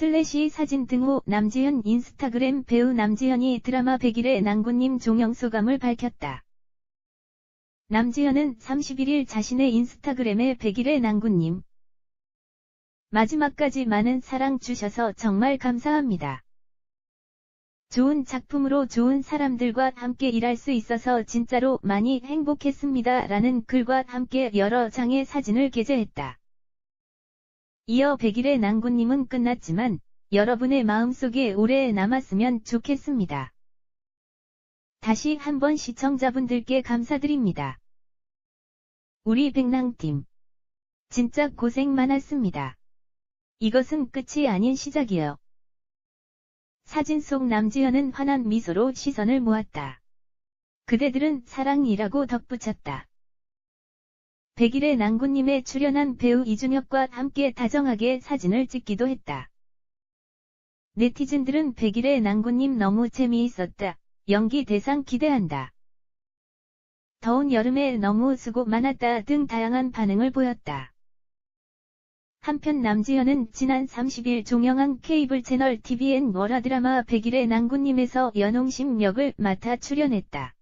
슬래시 사진 등호 남지현 인스타그램 배우 남지현이 드라마 100일의 난군님 종영 소감을 밝혔다. 남지현은 31일 자신의 인스타그램에 100일의 난군님 마지막까지 많은 사랑 주셔서 정말 감사합니다. 좋은 작품으로 좋은 사람들과 함께 일할 수 있어서 진짜로 많이 행복했습니다. 라는 글과 함께 여러 장의 사진을 게재했다. 이어 100일의 난군님은 끝났지만 여러분의 마음속에 오래 남았으면 좋겠습니다. 다시 한번 시청자분들께 감사드립니다. 우리 백랑팀. 진짜 고생 많았습니다. 이것은 끝이 아닌 시작이요. 사진 속 남지현은 환한 미소로 시선을 모았다. 그대들은 사랑이라고 덧붙였다. 백일의 난구님에 출연한 배우 이준혁과 함께 다정하게 사진을 찍기도 했다. 네티즌들은 백일의 난구님 너무 재미있었다. 연기 대상 기대한다. 더운 여름에 너무 수고 많았다 등 다양한 반응을 보였다. 한편 남지현은 지난 30일 종영한 케이블 채널 TVN 월화 드라마 100일의 난구님에서 연홍심 역을 맡아 출연했다.